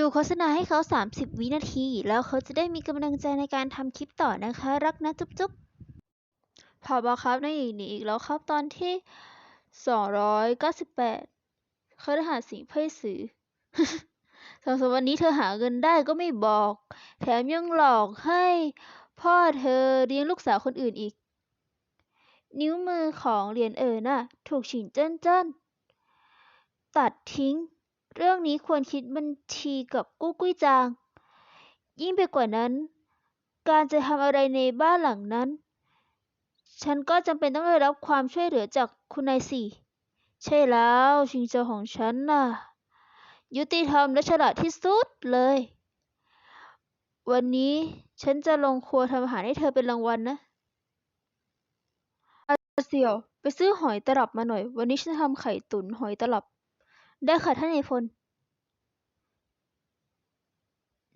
ดูโฆษณาให้เขา 30 วินาที แล้วเขาจะได้มีกำลังใจในการทำคลิปต่อนะคะ รักนะจุ๊บจุ๊บพอบอครับในอีกนี้อีกแล้วครับตอนที่ 298เขาได้หาสิ่งไพ่สื่อสองสามวันนี้เธอหาเงินได้ก็ไม่บอก แถมยังหลอกให้พ่อเธอเลี้ยงลูกสาวคนอื่นอีก นิ้วมือของเหรียญเอ๋อน่ะ ถูกฉิงเจิ้นเจิ้นตัดทิ้ง เรื่องนี้ควรคิดบัญชีกับกู้กุ้ยจาง ยิ่งไปกว่านั้น การจะทำอะไรในบ้านหลังนั้น ฉันก็จำเป็นต้องได้รับความช่วยเหลือจากคุณนายสี่ ใช่แล้วชิงโจวของฉันน่ะ ยุติธรรมและฉลาดที่สุดเลย วันนี้ฉันจะลงครัวทำอาหารให้เธอเป็นรางวัลนะอาเสี่ยว ไปซื้อหอยตลับมาหน่อย วันนี้ฉันทำไข่ตุ๋นหอยตลับ ได้ค่ะท่านนายพล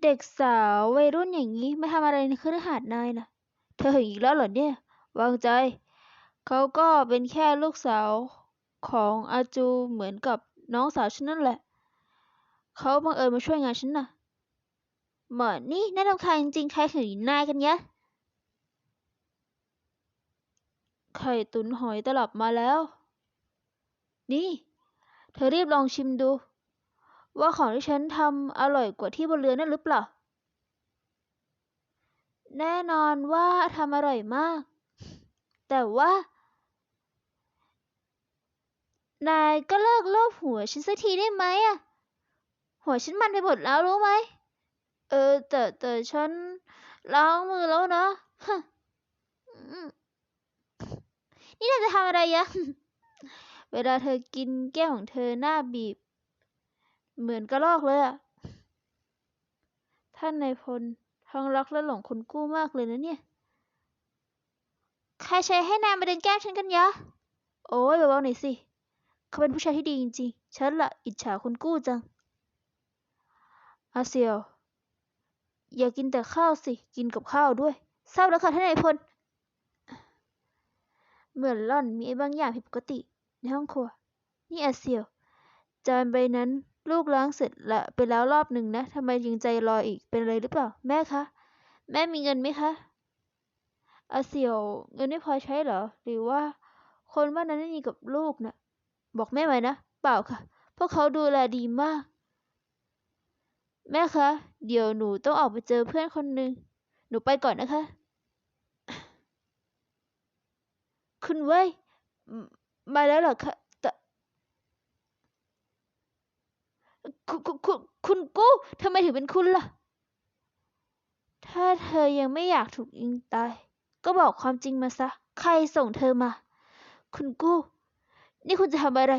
เด็กสาววัยรุ่นอย่างนี้ไม่ทำอะไรในคฤหาสน์นายนะเธอหึงอีกแล้วเหรอเนี่ย วางใจ เขาก็เป็นแค่ลูกสาวของอาจูเหมือนกับน้องสาวฉันนั่นแหละ เขาบังเอิญมาช่วยงานฉันน่ะหมอนี่น่ารำคาญจริงๆ ใครหึงนายกันยะ ไข่ตุ๋นหอยตลับมาแล้ว นี่ เธอรีบลองชิมดู ว่าของที่ฉันทำอร่อยกว่าที่บนเรือนั่นหรือเปล่า แน่นอนว่าทำอร่อยมาก แต่ว่า นายก็เลิกโลบหัวฉันสักทีได้ไหมอะหัวฉันมันไปหมดแล้วรู้ไหม เออ แต่แต่ฉันล้างมือแล้วนะ นี่นายจะทำอะไรยะ เวลาเธอกินแก้วของเธอหน้าบีบ เหมือนกระรอกเลยอะท่านนายพลทั้งรักและหลงคนกู้มากเลยนะเนี่ย ใครใช้ให้นายมาดึงแก้มฉันกันยะ โอ้ยเบาๆหน่อยสิ เขาเป็นผู้ชายที่ดีจริงๆ ฉันละอิจฉาคนกู้จัง อาเซียว อย่ากินแต่ข้าวสิ กินกับข้าวด้วยทราบแล้วค่ะท่านนายพล เหมือนหล่อนมีบางอย่างผิดปกติ ในห้องครัว นี่อาเซียว จานใบนั้นลูกล้างเสร็จละไปแล้วรอบหนึ่งนะทำไมยังใจลอยอีกเป็นอะไรหรือเปล่า แม่คะ แม่มีเงินไหมคะอาเซียวเงินไม่พอใช้เหรอ หรือว่า คนบ้านนั้นไม่มีกับลูกนะ่ะ บอกแม่ไว้นะเปล่าค่ะ พวกเขาดูแลดีมาก แม่คะ เดี๋ยวหนูต้องออกไปเจอเพื่อนคนหนึ่งหนูไปก่อนนะคะ คุณเว้ย มาแล้วเหรอคะแต่คุณคุณคุณกู้ทำไมถึงเป็นคุณล่ะ ถ้าเธอยังไม่อยากถูกยิงตาย ก็บอกความจริงมาซะ ใครส่งเธอมา คุณกู้ นี่คุณจะทำอะไร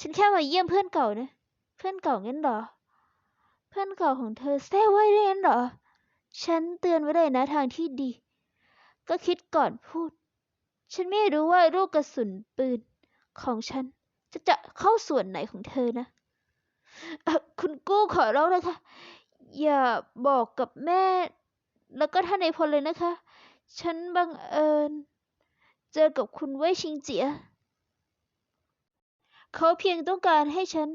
ฉันแค่มาเยี่ยมเพื่อนเก่านะ เพื่อนเก่างั้นเหรอ เพื่อนเก่าของเธอแซ่ไว้เรียนเหรอ ฉันเตือนไว้เลยนะทางที่ดี ก็คิดก่อนพูด ฉันไม่รู้ว่าลูกกระสุนปืน ของฉันจะจะเข้าส่วนไหนของเธอนะอ่อคุณกู้ขอร้องนะคะ อย่าบอกกับแม่ แล้วก็ท่านในพลเลยนะคะ ฉันบังเอิญ เจอกับคุณเว่ยชิงเจีย เขาเพียงต้องการให้ฉัน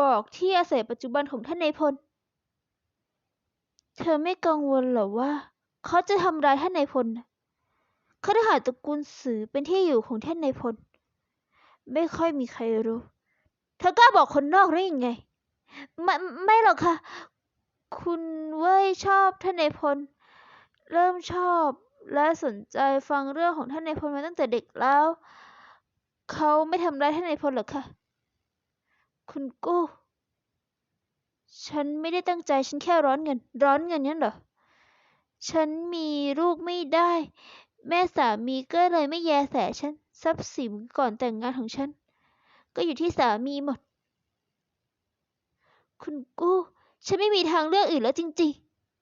บอกที่อาศัยปัจจุบันของท่านในพล เธอไม่กังวลเหรอว่า เขาจะทำร้ายท่านในพลนะ คฤหาสน์ตระกูลสือเป็นที่อยู่ของท่านนายพล ไม่ค่อยมีใครรู้ เธอกล้าบอกคนนอกได้ยังไง ไม่ไม่หรอกค่ะ คุณเว้ยชอบท่านนายพล เริ่มชอบและสนใจฟังเรื่องของท่านนายพลมาตั้งแต่เด็กแล้ว เขาไม่ทำร้ายท่านนายพลหรอกค่ะ คุณกู้ ฉันไม่ได้ตั้งใจฉันแค่ร้อนเงิน ร้อนเงินงั้นเหรอ ฉันมีลูกไม่ได้ แม่สามีก็เลยไม่แยแสฉันทรัพย์สินก่อนแต่งงานของฉัน ก็อยู่ที่สามีหมด คุณกู้ ฉันไม่มีทางเลือกอื่นแล้วจริง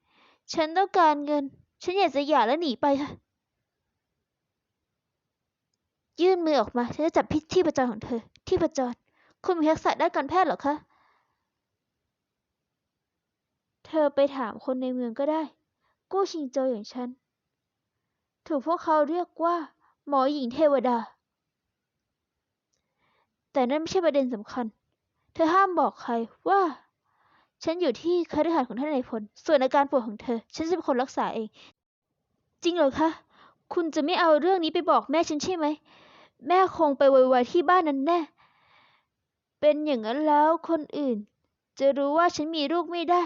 ๆ ฉันต้องการเงิน ฉันอยากจะหย่าและหนีไปค่ะ ยื่นมือออกมาฉันจะจับพิษที่ประจรของเธอ ที่ประจร คุณมีทักษะด้านการแพทย์หรอคะ เธอไปถามคนในเมืองก็ได้ กู้ชิงโจอย่างฉัน ถูกพวกเขาเรียกว่า หมอหญิงเทวดา แต่นั่นไม่ใช่ประเด็นสำคัญ เธอห้ามบอกใครว่า ฉันอยู่ที่คฤหาสน์ของท่านนายพล ส่วนอาการป่วยของเธอ ฉันจะเป็นคนรักษาเอง จริงเหรอคะ คุณจะไม่เอาเรื่องนี้ไปบอกแม่ฉันใช่ไหม แม่คงไปโวยวายที่บ้านนั้นแน่ เป็นอย่างนั้นแล้วคนอื่น จะรู้ว่าฉันมีลูกไม่ได้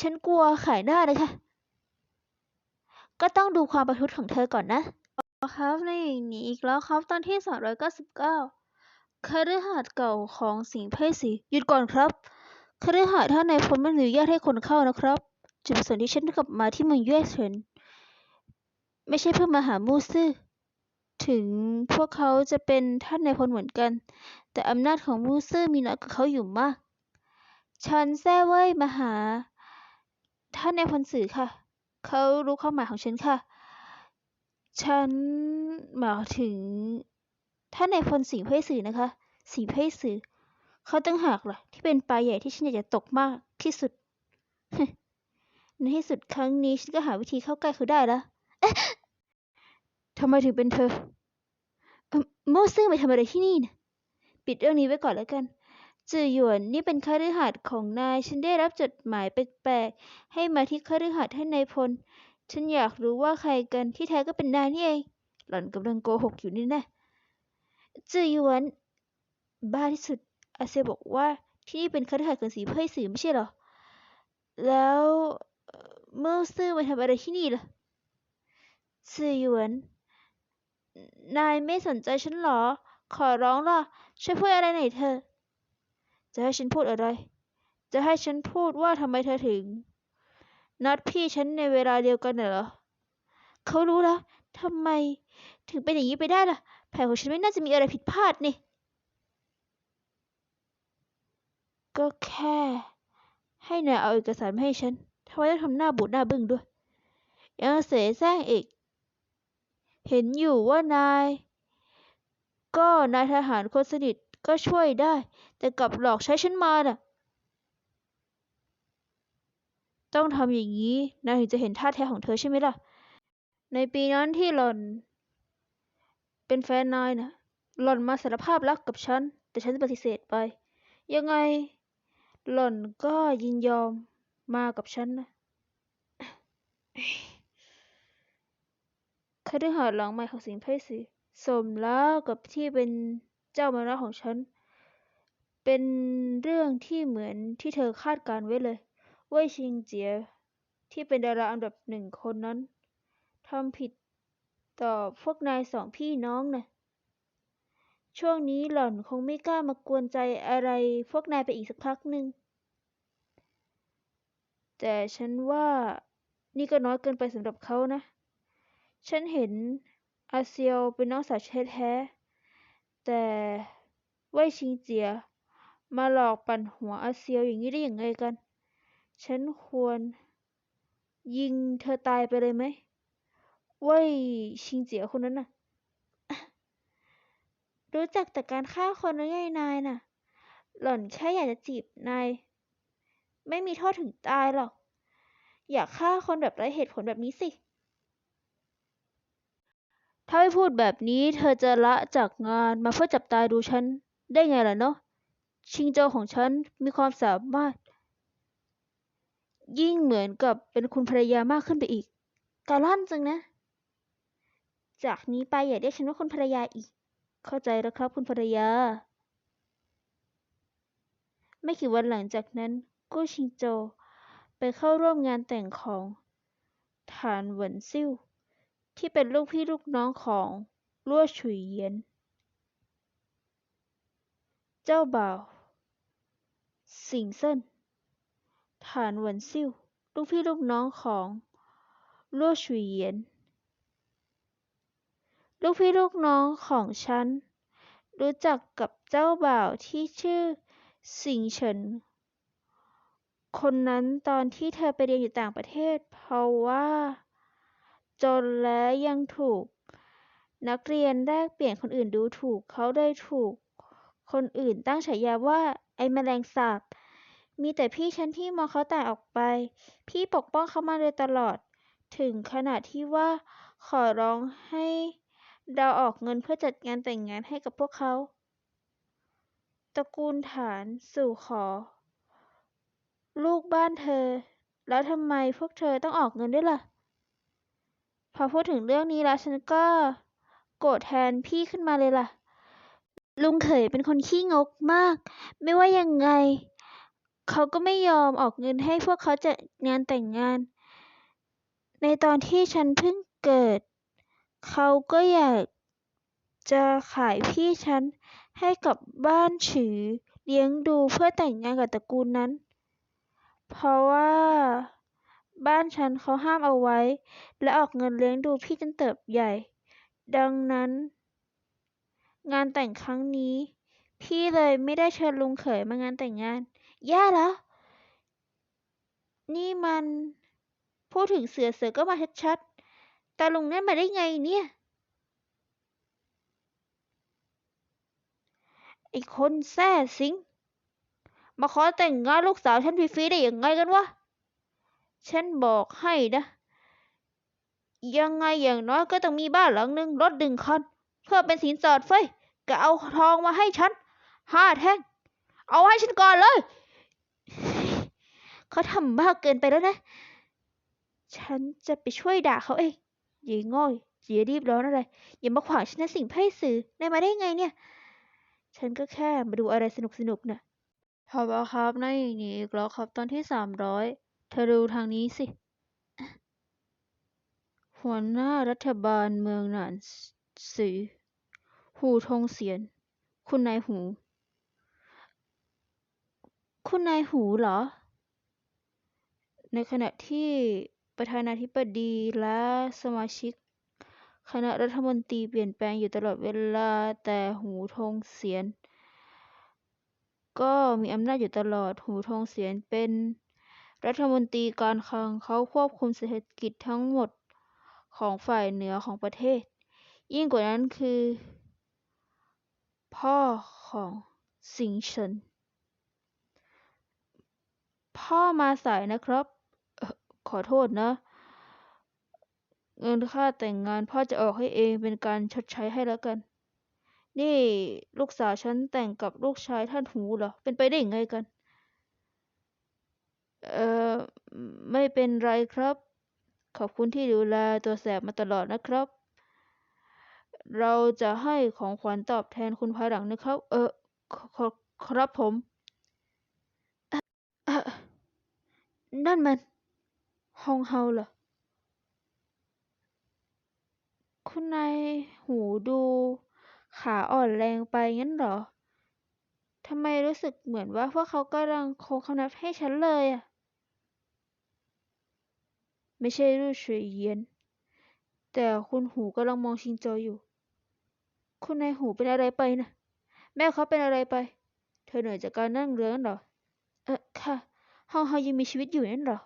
ฉันกลัวขายหน้านะคะ ก็ต้องดูความประพฤติของเธอก่อนนะครับในอย่างนี้อีกแล้วครับตอนที่299คฤหาสน์เก่าของสิงห์เพศสีหยุดก่อนครับคฤหาสน์ท่านนายพลไม่อนุญาตให้คนเข้านะครับ จุดประสงค์ที่ฉันกลับมาที่เมืองเย่เฉินไม่ใช่เพื่อมาหามูซื่อถึงพวกเขาจะเป็นท่านนายพลเหมือนกัน แต่อำนาจของมูซื่อมีน้อยกว่าเขาอยู่มาก ฉันแซ่เว่ยมาหา ท่านนายพลสื่อค่ะ เขารู้ความหมายของฉันค่ะ ฉันหมายถึงท่านนพลสิงห์เพศสื่อนะคะ สิงห์เพศสื่อ เขาตั้งหากล่ะ ที่เป็นปลาใหญ่ที่ฉันอยากจะตกมากที่สุด ในที่สุดครั้งนี้ฉันก็หาวิธีเข้าใกล้เขาได้แล้วเอ๊ะทำไมถึงเป็นเธอโมซื่อมาทำอะไรที่นี่นะปิดเรื่องนี้ไว้ก่อนแล้วกัน จือหยวนนี่เป็นคฤหาสน์ของนาย ฉันได้รับจดหมายแปลกๆ ให้มาที่คฤหาสน์ท่านนายพล ฉันอยากรู้ว่าใครกัน ที่แท้ก็เป็นนายนี่เอง หล่อนกำลังโกหกอยู่นี่น่จือหยวน บ้าที่สุด อาเซบอกว่าที่นี่เป็นคฤหาสน์ของสีเพ่ยสื่อไม่ใช่เหรอ แล้วเอ่อเมื่อซื่อมาทำอะไรที่นี่ล่ะ ซื่อหยวน นายไม่สนใจฉันเหรอ ขอร้องล่ะ ช่วยพูดอะไรหน่อยเถอะ จะให้ฉันพูดอะไร จะให้ฉันพูดว่าทำไมเธอถึง นัดพี่ฉันในเวลาเดียวกันน่ะเหรอ เขารู้แล้วทำไมถึงเป็นอย่างนี้ไปได้ล่ะ แผนของฉันไม่น่าจะมีอะไรผิดพลาดนี่ ก็แค่ ให้นายเอาเอกสารมาให้ฉันทำไมต้องทำหน้าบูดหน้าบึ้งด้วย ยังเสแสร้งอีก เห็นอยู่ว่านาย ก็นายทหารคนสนิท ก็ช่วยได้ แต่กลับหลอกใช้ฉันมาน่ะ ต้องทำอย่างนี้นายถึงจะเห็นท่าแท้ของเธอใช่ไหมล่ะ ในปีนั้นที่หล่อน เป็นแฟนนายน่ะหล่อนมาสารภาพรักกับฉัน แต่ฉันปฏิเสธไป ยังไง หล่อนก็ยินยอมมากับฉันนะคฤหาสน์หลังใหม่ของสิงห์ไพศรีสมแล้วกับที่เป็น เจ้ามรดกของฉัน เป็นเรื่องที่เหมือนที่เธอคาดการณ์ไว้เลยเว่ยชิงเจียที่เป็นดาราอันดับหนึ่งคนนั้นทำผิดต่อพวกนายสองพี่น้องนะช่วงนี้หล่อนคงไม่กล้ามากวนใจอะไรพวกนายไปอีกสักพักหนึ่ง แต่ฉันว่านี่ก็น้อยเกินไปสำหรับเขานะ ฉันเห็นอาเซียวเป็นน้องสาวแท้ๆ แต่เว่ชิงเจีย มาหลอกปั่นหัวอาเซียวอย่างนี้ได้อย่างไงกัน ฉันควรยิงเธอตายไปเลยไหมเว่ยชิงเจียคนนั้นน่ะ รู้จักแต่การฆ่าคนหรือไงนายน่ะ หล่อนแค่อยากจะจีบนาย ไม่มีโทษถึงตายหรอก อยากฆ่าคนแบบไร้เหตุผลแบบนี้สิ ถ้าไม่พูดแบบนี้เธอจะละจากงานมาเพื่อจับตาดูฉันได้ไงล่ะเนาะ ชิงโจของฉันมีความสามารถ ยิ่งเหมือนกับเป็นคุณภรรยามากขึ้นไปอีกกาลั่นจังนะ จากนี้ไปอย่าเรียกฉันว่าคุณภรรยาอีก เข้าใจแล้วครับคุณภรรยา ไม่กี่วันหลังจากนั้นกู้ชิงโจ ไปเข้าร่วมงานแต่งของฐานเหวินซิ่ว ที่เป็นลูกพี่ลูกน้องของลั่วฉุยเยียน เจ้าบ่าว สิงเซินฐานหวนซิ่ว ลูกพี่ลูกน้องของลั่วฉุยเยียน ลูกพี่ลูกน้องของฉัน รู้จักกับเจ้าบ่าวที่ชื่อสิงเฉิน คนนั้นตอนที่เธอไปเรียนอยู่ต่างประเทศ เพราะว่า จนและยังถูก นักเรียนแลกเปลี่ยนคนอื่นดูถูก เขาได้ถูก คนอื่นตั้งฉายาว่า ไอ้แมลงสาบ มีแต่พี่ฉันที่มองเขาต่างออกไป พี่ปกป้องเขามาโดยตลอด ถึงขนาดที่ว่า ขอร้องให้เราออกเงินเพื่อจัดงานแต่งงานให้กับพวกเขาตระกูลฐานสู่ขอ ลูกบ้านเธอ แล้วทำไมพวกเธอต้องออกเงินด้วยล่ะ พอพูดถึงเรื่องนี้แล้วฉันก็โกรธแทนพี่ขึ้นมาเลยล่ะ ลุงเขยเป็นคนขี้งกมาก ไม่ว่ายังไง เขาก็ไม่ยอมออกเงินให้พวกเขาจัดงานแต่งงาน ในตอนที่ฉันเพิ่งเกิด เขาก็อยากจะขายพี่ฉันให้กับบ้านฉือเลี้ยงดูเพื่อแต่งงานกับตระกูลนั้น เพราะว่า บ้านฉันเขาห้ามเอาไว้ และออกเงินเลี้ยงดูพี่จนเติบใหญ่ ดังนั้น งานแต่งครั้งนี้ พี่เลยไม่ได้เชิญลุงเขยมางานแต่งงาน แย่แล้ว นี่มัน พูดถึงเสือเสือก็มาชัดๆแต่ลุงนั่นมาได้ไงเนี่ยไอ้คนแซ่สิง มาขอแต่งงานลูกสาวฉันฟรีๆได้ยังไงกันวะ ฉันบอกให้นะ ยังไงอย่างน้อยก็ต้องมีบ้านหลังหนึ่งรถดึงคันเพื่อเป็นสินสอดเฟ้ยก็เอาทองมาให้ฉันห้าแท่ง เอาให้ฉันก่อนเลย เขาทำมากเกินไปแล้วนะ ฉันจะไปช่วยด่าเขาเองอย่าง่อยอย่ารีบร้อนอะไร อย่ามาขวางฉันนะสิ่งไพ่สื่อนายมาได้ไงเนี่ย ฉันก็แค่มาดูอะไรสนุกๆน่ะพอบอครับนายอย่างนี้อีกแล้วครับตอนที่สามร้อย เธอดูทางนี้สิ หัวหน้ารัฐบาลเมืองหนานสือ หูทงเสียน คุณนายหู คุณนายหูเหรอ ในขณะที่ประธานาธิบดีและสมาชิก คณะรัฐมนตรีเปลี่ยนแปลงอยู่ตลอดเวลาแต่หูทงเสียน ก็มีอำนาจอยู่ตลอดหูทงเสียนเป็น รัฐมนตรีการคลังเขาควบคุมเศรษฐกิจทั้งหมดของฝ่ายเหนือของประเทศ ยิ่งกว่านั้นคือ พ่อของสิงเฉิน พ่อมาสายนะครับออขอโทษนะ เงินค่าแต่งงานพ่อจะออกให้เองเป็นการชดใช้ให้แล้วกัน นี่ลูกสาวฉันแต่งกับลูกชายท่านหูเหรอ เป็นไปได้ยังไงกัน เอ่อ ไม่เป็นไรครับ ขอบคุณที่ดูแลตัวแสบมาตลอดนะครับ เราจะให้ของขวัญตอบแทนคุณภายหลังนะครับ เออขขครับผมเอ่อนั่นมันฮองเฮาเหรอ คุณนายหูดูขาอ่อนแรงไปงั้นเหรอ ทำไมรู้สึกเหมือนว่าพวกเขากำลังโค้งคำนับให้ฉันเลยอะ ไม่ใช่ลู่เฉยเยียน แต่คุณหูกำลังมองชิงโจอยู่ คุณนายหูเป็นอะไรไปนะ แม่เขาเป็นอะไรไป เธอเหนื่อยจากการนั่งเรือนั่นหรอ เออค่ะฮองเฮายังมีชีวิตอยู่นั่นหรอ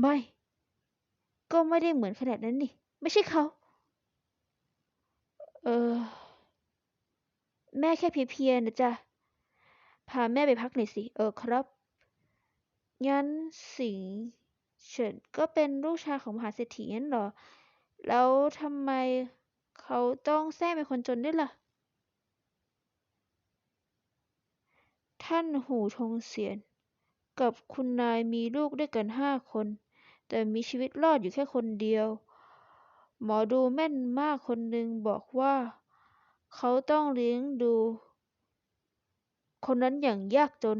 ไม่ ก็ไม่ได้เหมือนขนาดนั้นนี่ ไม่ใช่เขา เออ แม่แค่เพลียๆนะจ๊ะ พาแม่ไปพักหน่อยสิ เออครับงั้นสิง เฉินก็เป็นลูกชายของมหาเศรษฐีงั้นเหรอ แล้วทำไมเขาต้องแทร่เป็นคนจนด้วยล่ะ ท่านหูชงเสียน กับคุณนายมีลูกด้วยกันห้าคน แต่มีชีวิตรอดอยู่แค่คนเดียว หมอดูแม่นมากคนหนึ่งบอกว่า เขาต้องเลี้ยงดู คนนั้นอย่างยากจน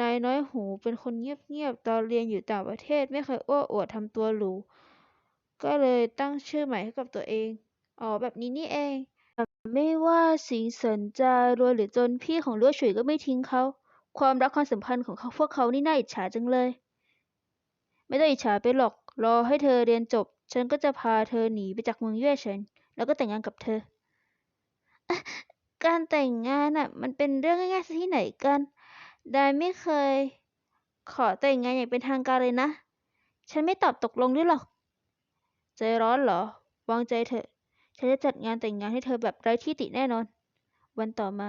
นายน้อยหูเป็นคนเงียบๆ ตอนเรียนอยู่ต่างประเทศไม่เคยอ้วอวดทำตัวหรู ก็เลยตั้งชื่อใหม่ให้กับตัวเอง อ๋อแบบนี้นี่เอง ไม่ว่าสิงสินจะรวยหรือจนพี่ของลั่วฉุยก็ไม่ทิ้งเขา ความรักความสัมพันธ์ของเขาพวกเขานี่น่าอิจฉาจังเลย ไม่ต้องอิจฉาไปหรอก รอให้เธอเรียนจบ ฉันก็จะพาเธอหนีไปจากเมืองเย่เฉิน แล้วก็แต่งงานกับเธอ การแต่งงานน่ะ มันเป็นเรื่องง่ายๆซะที่ไหนกัน ดายไม่เคย ขอแต่งงานอย่างเป็นทางการเลยนะ ฉันไม่ตอบตกลงด้วยหรอก ใจร้อนเหรอ วางใจเถอะ ฉันจะจัดงานแต่งงานให้เธอแบบไร้ที่ติแน่นอน วันต่อมา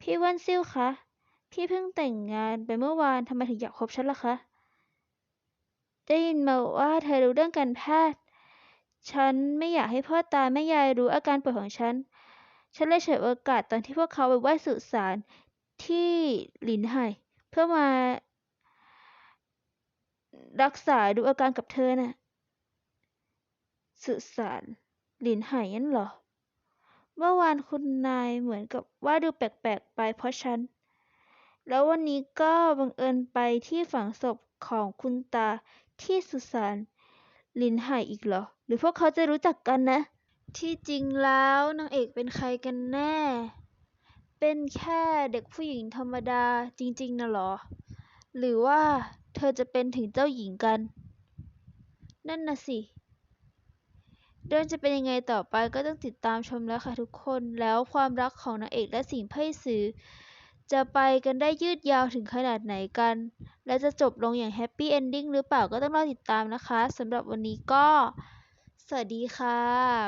พี่วันซิ่วคะ พี่เพิ่งแต่งงานไปเมื่อวานทำไมถึงอยากคบฉันล่ะคะ ได้ยินมาว่าเธอรู้เรื่องการแพทย์ ฉันไม่อยากให้พ่อตาแม่ยายรู้อาการป่วยของฉัน ฉันเลยเฉยโอกาสตอนที่พวกเขาไปไหว้สุสาน ที่หลินไห่เพื่อมา รักษาดูอาการกับเธอน่ะสุสานหลินไห่งั้นเหรอ เมื่อวานคุณนายเหมือนกับว่าดูแปลกๆไปเพราะฉัน แล้ววันนี้ก็บังเอิญไปที่ฝังศพของคุณตาที่สุสานหลินไห่อีกเหรอ หรือพวกเขาจะรู้จักกันนะ ที่จริงแล้วนางเอกเป็นใครกันแน่ เป็นแค่เด็กผู้หญิงธรรมดาจริง ๆนะเหรอ หรือว่าเธอจะเป็นถึงเจ้าหญิงกัน นั่นน่ะสิ เรื่องจะเป็นยังไงต่อไปก็ต้องติดตามชมแล้วค่ะทุกคน แล้วความรักของนางเอกและสิงห์ไพศือจะไปกันได้ยืดยาวถึงขนาดไหนกัน และจะจบลงอย่างแฮปปี้เอนดิ้งหรือเปล่าก็ต้องรอติดตามนะคะสำหรับวันนี้ก็ สวัสดีค่ะ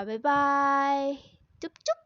บ๊ายบาย จุ๊บจุ๊บ